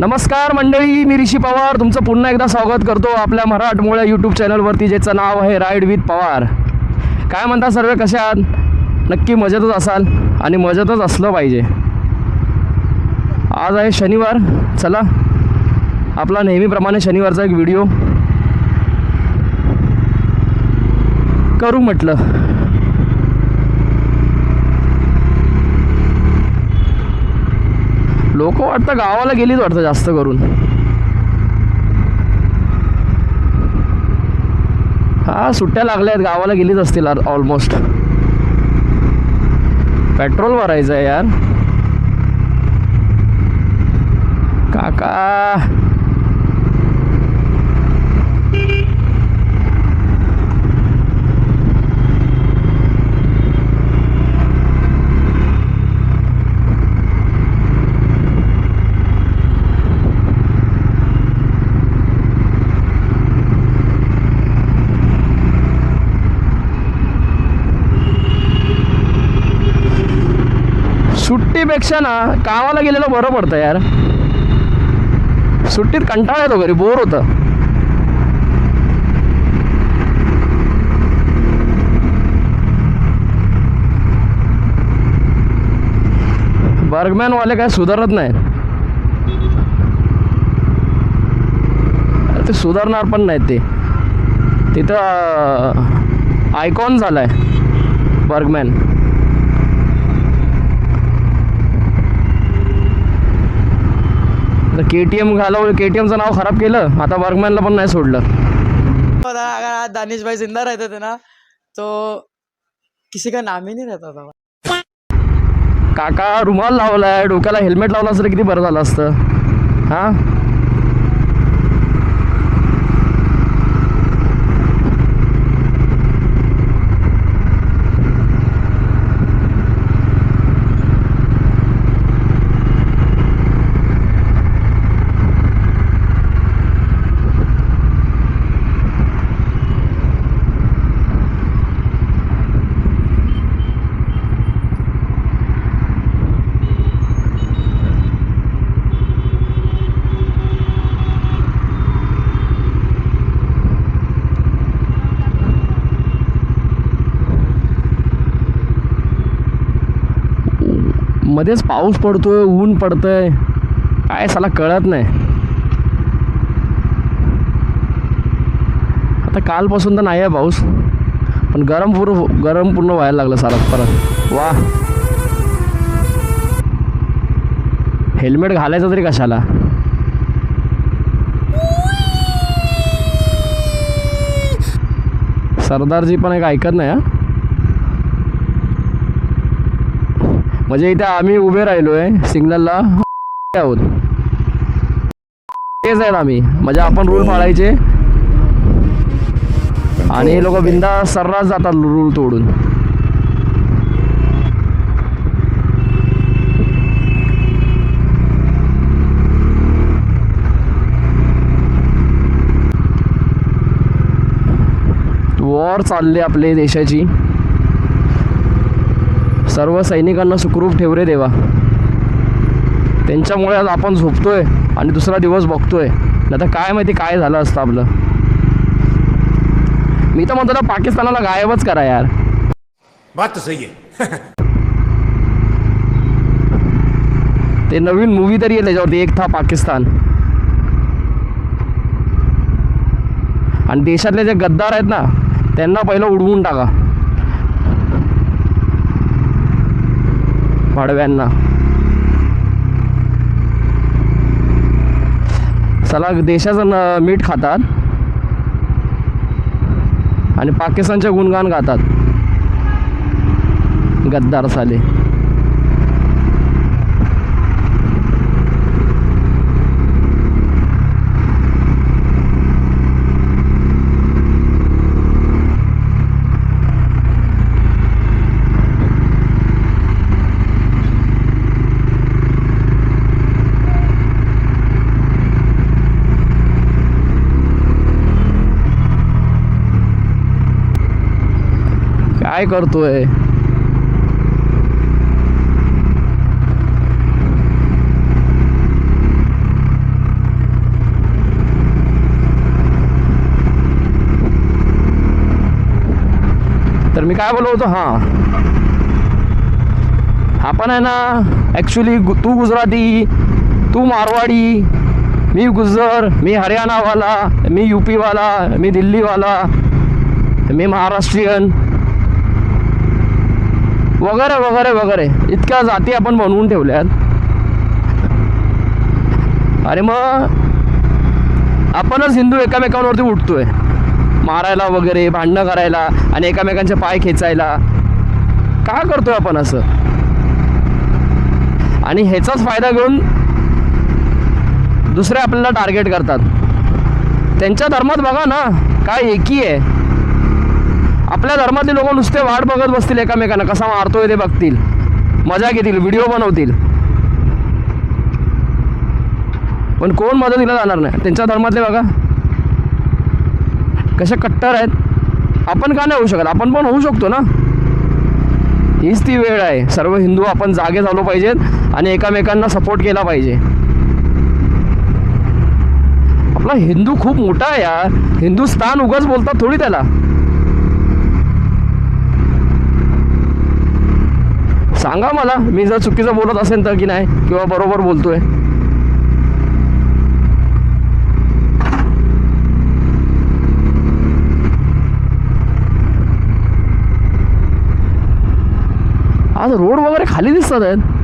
नमस्कार मंडळी मी ऋषी पवार. तुमचं पुन्हा एकदा स्वागत करतो आपल्या मराठमोळ्या यूट्यूब चॅनलवरती ज्याचं नाव आहे राईड विथ पवार काय म्हणता सर्व कसे आहात? नक्की मजेतच असाल आणि मजेतच असलं पाहिजे. आज आहे शनिवार. चला आपला नेहमीप्रमाणे शनिवारचा एक व्हिडिओ करू म्हटलं. लोक वाटतं गावाला गेलीच वाटतं जास्त करून. हा सुट्ट्या लागल्या आहेत गावाला गेलीच असतील ऑलमोस्ट पेट्रोल भरायचं आहे यार. काका! सुट्टीपेक्षा ना कामाला गेलेलं बरं पडतं यार. सुट्टीत कंटाळा येतो घरी बोर होतं. बर्गमॅनवाले काय सुधारत नाही ते सुधारणार पण नाहीत ते. तिथं आयकॉन झालाय बर्गमॅन के टी एम घालवलं के टी एमचं नाव खराब केलं आता बर्गमॅनला पण नाही सोडलं. पता अगर आज दानिश भाई जिंदा रहते थे ना तो किसी का नाम ही नहीं रहता था. काका रुमाल लावलाय डोक्याला हेल्मेट लावलं असतं किती बरं झालं असतं. हां? मध्येच पाऊस पडतोय ऊन पडतंय. काय साला कळत नाही. आता कालपासून तर नाही आहे पाऊस. पण गरम पूर्ण गरम पूर्ण व्हायला लागलं सारा परत. वा. हेल्मेट घालायचं तरी कशाला? सरदारजी पण एक ऐकत नाही हा? म्हणजे इथे आम्ही उभे राहिलो आहे सिग्नलला. आहोत. तेच आहेत आम्ही. म्हणजे आपण रूल पाळायचे. आणि हे लोक बिंदा सर्रास जातात रूल तोडून. वॉर चालले आपले देशाची. सर्व सैनिकांना सुखरूप ठेव रे देवा. त्यांच्यामुळे आज आपण झोपतोय आणि दुसरा दिवस बघतोय. नाही तर काय माहिती काय झालं असतं आपलं. मी तर म्हणतो ना पाकिस्तानाला गायबच करा यार. बात तो सही है ते नवीन मूवी तरी आहे त्याच्यावरती. एक था पाकिस्तान. आणि देशातले जे गद्दार आहेत ना त्यांना पहिलं उडवून टाका. भाडव्यांना. चला देशाचं मीठ खातात. आणि पाकिस्तानचे गुणगान गातात. गद्दार साले. काय करतोय? तर मी काय बोलत हा. आपण आहे ना ऍक्च्युली तू गुजराती तू मारवाडी मी गुजर मी हरियाणावाला मी युपीवाला मी दिल्लीवाला मी महाराष्ट्रीयन. वगैरे वगैरे वगैरे. इतक्या जाती आपण बनवून ठेवल्यात. अरे मग आपणच हिंदू एकामेकांवरती उठतोय. मारायला वगैरे भांडणं करायला आणि एकामेकांचे पाय खेचायला. का करतोय आपण असं? आणि ह्याचाच फायदा घेऊन दुसरे आपल्याला टार्गेट करतात. त्यांच्या धर्मात बघा ना काय एकी आहे. आपल्या धर्मातले लोक नुसते वाट बघत बसतील एकामेकांना. कसा मारतोय ते बघतील. मजा घेतील व्हिडिओ बनवतील. पण कोण मदतीला जाणार नाही? त्यांच्या धर्मातले बघा. कसे कट्टर आहेत. आपण का नाही होऊ शकत? आपण पण होऊ शकतो ना? हीच ती वेळ आहे. सर्व हिंदू आपण जागे झालो पाहिजेत आणि एकामेकांना सपोर्ट केला पाहिजे. आपला हिंदू खूप मोठा आहे यार. हिंदुस्तान उगाच बोलतात थोडी त्याला. सांगा मला मी जर चुकीचं बोलत असेल तर की नाही किंवा बरोबर बोलतोय. आज रोड वगैरे खाली दिसतात आहेत.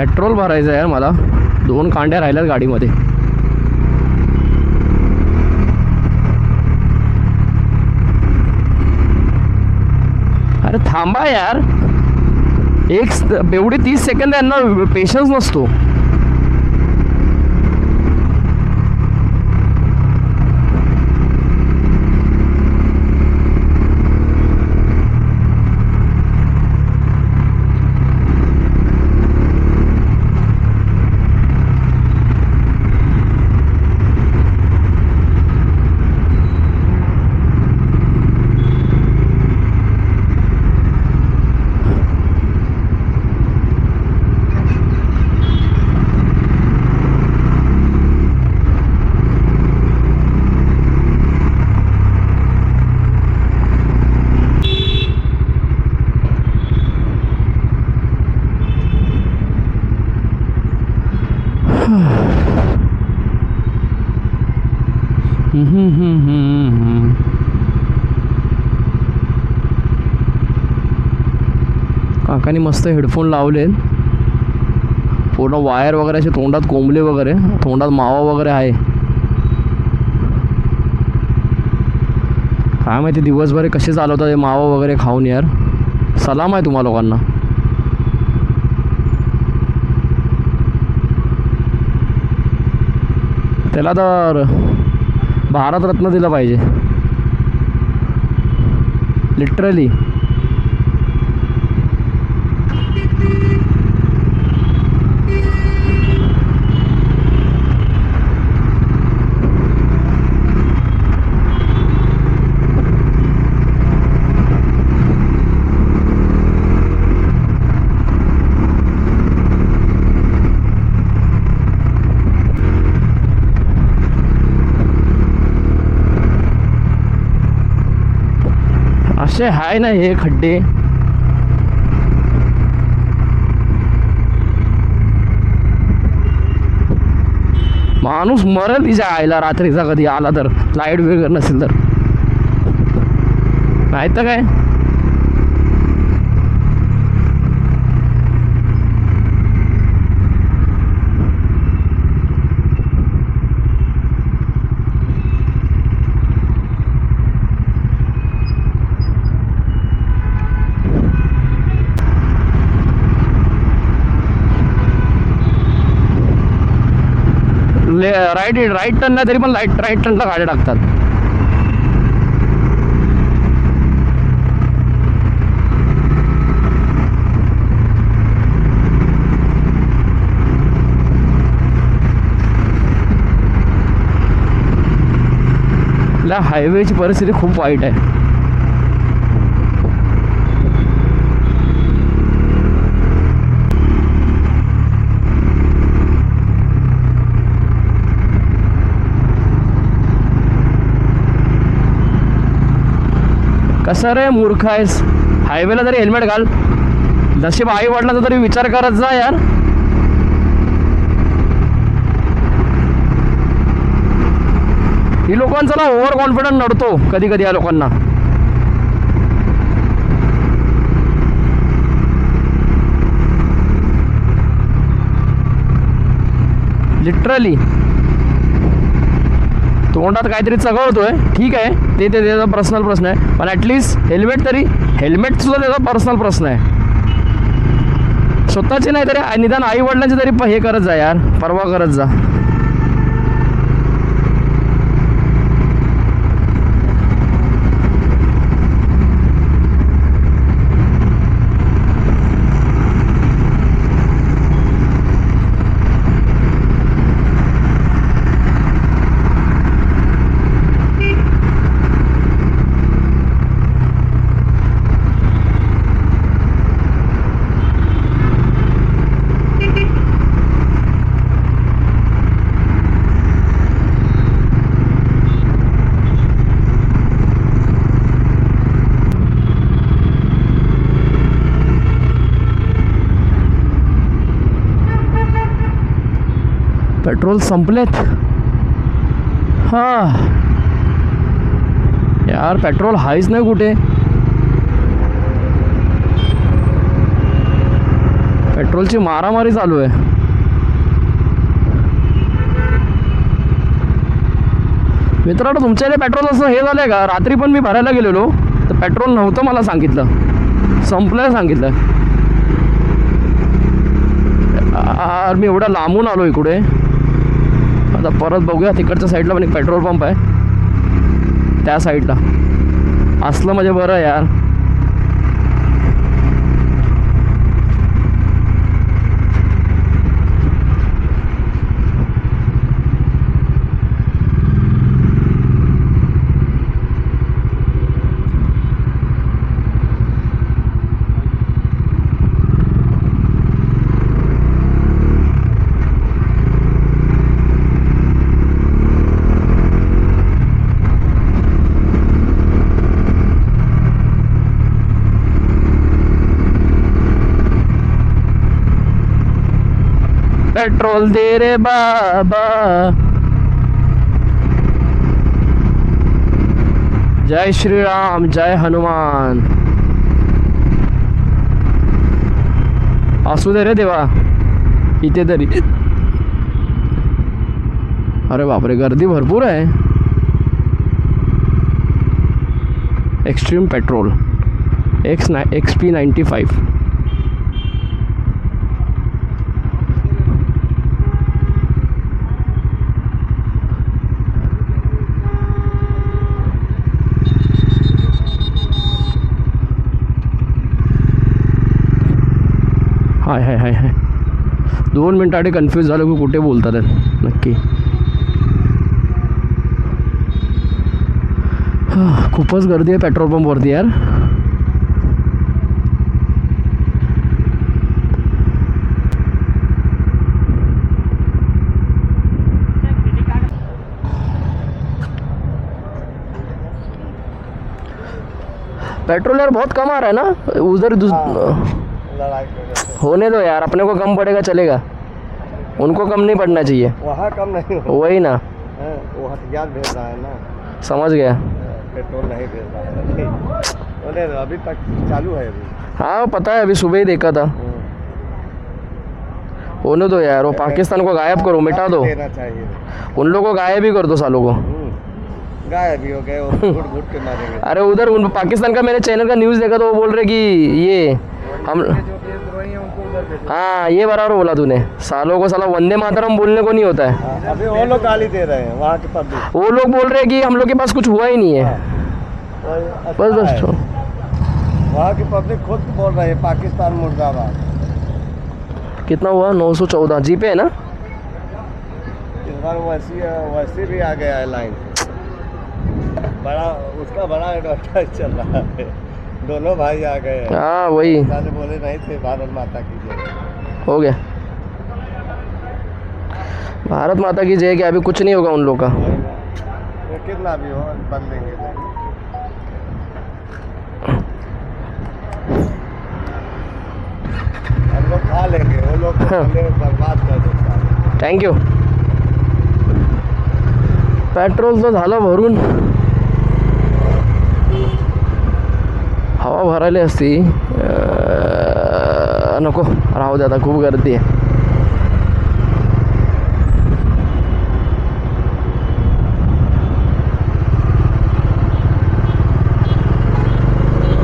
पेट्रोल भरायचं आहे मला. दोन कांड्या राहिल्यात गाडीमध्ये. अरे थांबा यार. एक एवढी एवढे तीस सेकंद यांना पेशन्स नसतो. काकाने मस्त हेडफोन लावले पूर्ण वायर वगैरे असे तोंडात कोंबले वगैरे तोंडात मावा वगैरे आहे. काय माहिती दिवसभर कसे चालवतात हे मावा वगैरे खाऊन यार. सलाम आहे तुम्हा लोकांना. त्याला तर भारतरत्न दिलं पाहिजे. लिटरली असे आहे ना हे खड्डे. माणूस मरल तिच्या आईला रात्रीचा कधी आला तर. लाइट वगैरे नसेल तर. नाही तर काय? ले राईट राईट टर्न नाही तरी पण लाइट राईट टर्नला गाड्या टाकतात हायवेची परिस्थिती खूप वाईट आहे. कसं रे मूर्ख आहेस? हायवेला तरी हेल्मेट घाल जशी आई वडिलांचा तरी विचार करत जा यार. ही लोकांचा ना ओव्हर कॉन्फिडन्स नडतो कधी कधी या लोकांना. लिटरली तोंडात काहीतरी चघळतोय ठीक आहे. ते ते त्याचा पर्सनल प्रश्न आहे. पण ॲटलिस्ट हेल्मेट तरी हेल्मेट सुद्धा त्याचा पर्सनल प्रश्न आहे. स्वतःचे नाही तरी निदान आई वडिलांचे तरी हे करत जा यार. परवा करत जा. पेट्रोल संपलेत. हां. यार पेट्रोल हायच नाही कुठे. पेट्रोलची मारामारी चालू आहे. मित्रांनो तुमच्या इथे पेट्रोल असं हे झालं आहे का? रात्री पण मी भरायला गेलेलो तर पेट्रोल नव्हतं मला सांगितलं. संपलं सांगितलं. यार मी एवढा लांबून आलो इकडे. आता परत बघूया तिकडच्या साईडला पण एक पेट्रोल पंप आहे. त्या साईडला असलं म्हणजे बरं यार. पेट्रोल दे रे बाबा। जय श्रीराम, जय हनुमान। असू दे रे देवा। इथे तरी अरे बापरे, गर्दी भरपूर आहे। एक्स्ट्रीम पेट्रोल एक्स नाय X P hi hi hi hi. दोन मिनटासाठी कन्फ्यूज़ झालो की कुठे बोलतात नक्की. खूपच गर्दी आहे पेट्रोल पंपवरती यार. पेट्रोल यार बहुत कम आ रहा है ना? उधर दूस- होने दो यार अपने को कम पड़ेगा चलेगा। उनको कम नहीं पड़ना चाहिए। वहाँ कम नहीं हो वही ना। हाँ, वो हथियार भेज रहा है ना। समझ गया। पेट्रोल नहीं भेज रहा है। अभी तक चालू है अभी। हाँ पता है अभी सुबह ही देखा था। होने दो यार वो पाकिस्तान को गायब करो मिटा दो। देना चाहिए। उन लोगों को गायब ही कर दो सालों को। हम्म। गायब भी हो गए घुट घुट के मारेंगे। अरे उधर उन पाकिस्तान का मैंने चैनल का न्यूज़ देखा तो वो बोल रहे कि ये हम है हाँ ये बराबर बोला तूने। सालों को साला वंदे मातरम बोलने को नहीं होता है। हाँ, अभी वो लोग गाली दे रहे हैं वहाँ के पब्लिक। वो लोग बोल रहे हैं कि हम लोग के पास कुछ हुआ ही नहीं है। अच्छा बस बस छोड़। वहाँ की पब्लिक खुद बोल रही है पाकिस्तान मुर्दाबाद। कितना हुआ? नौ सौ चौदह। जी पे है ना? इस बार वैसी वैसी भी आ गया है लाइन बड़ा उसका बड़ा एडवर्टाइज चल रहा है। दोनों भाई आ गए हाँ। वही? बोले नहीं थे भारत माता की जय। हो गया। भारत माता की जय के अभी कुछ नहीं होगा उन लोग का। कितना भी हो बन देंगे नहीं हम लोग खा लेंगे वो लोग तो हाँ। पहले बर्बाद कर देता थँक्यू पेट्रोल तर झालं भरून। भरायली असती. नको राहू दे आता खूप गर्दी आहे.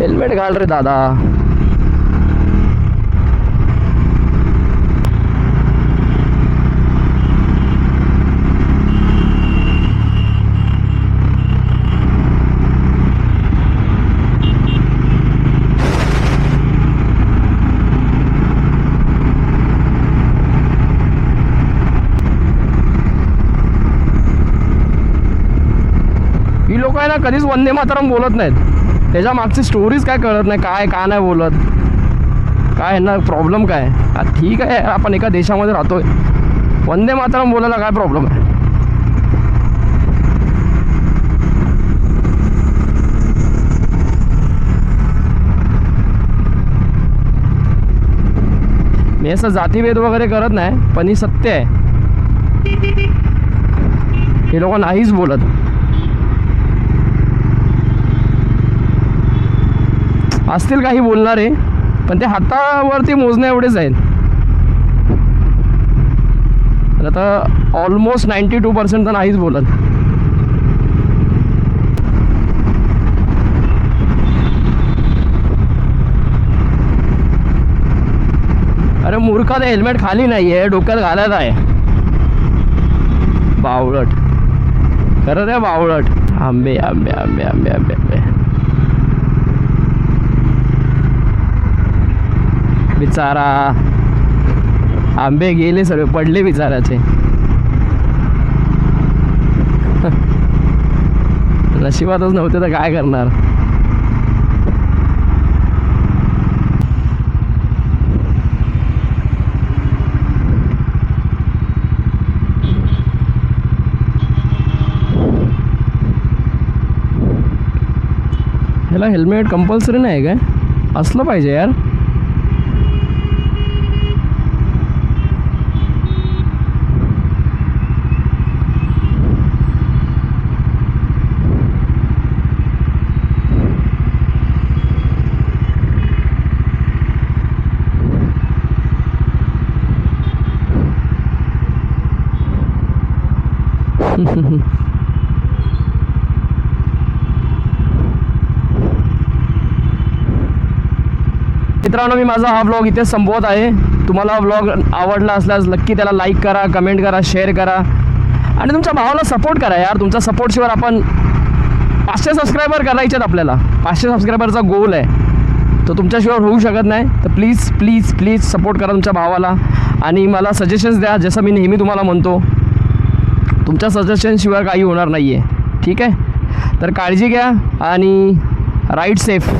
हेल्मेट घाल रे दादा. कधीच वंदे मातरम बोलत नाहीत. त्याच्या मागची स्टोरीज काय कळत नाही काय का नाही बोलत. काय ना प्रॉब्लेम काय? ठीक आहे आपण एका देशामध्ये राहतोय. वंदे मातरम बोलायला काय प्रॉब्लेम आहे? मी असं जातीभेद वगैरे करत नाही पण ही सत्य आहे. हे लोक नाहीच बोलत. असतील काही बोलणारे पण ते हातावरती मोजण्या एवढेच आहेत. आता ऑलमोस्ट नाईन्टी टू पर्सेंट तर नाहीच बोलत. अरे मूर्खा हेल्मेट खाली नाही आहे डोक्यात घालत आहे. बावळट. खरं रे बावळट. आंबे आंबे आंबे आंबे आंबे आंबे. बिचारा. आंबे गेले सर्व पडले बिचाराचे. नशिबातच नव्हते तर काय करणार? ह्याला हेल्मेट कंपल्सरी नाही काय? असलं पाहिजे यार. मित्रांनो मी माझा हा ब्लॉग इथे संपवत आहे. तुम्हाला हा ब्लॉग आवडला असल्यास नक्की त्याला लाईक करा कमेंट करा शेअर करा. आणि तुमच्या भावाला सपोर्ट करा यार. तुमच्या सपोर्टशिवाय आपण पाचशे सबस्क्रायबर करायचे आहेत आपल्याला. पाचशे सबस्क्रायबरचा गोल आहे. तो तुमच्याशिवाय होऊ शकत नाही. तर प्लीज प्लीज प्लीज सपोर्ट करा तुमच्या भावाला. आणि मला सजेशन्स द्या. जसं मी नेहमी तुम्हाला म्हणतो तुमच्या सजेशनशिवाय काही होणार नाही आहे ठीक आहे? तर काळजी घ्या आणि राईट सेफ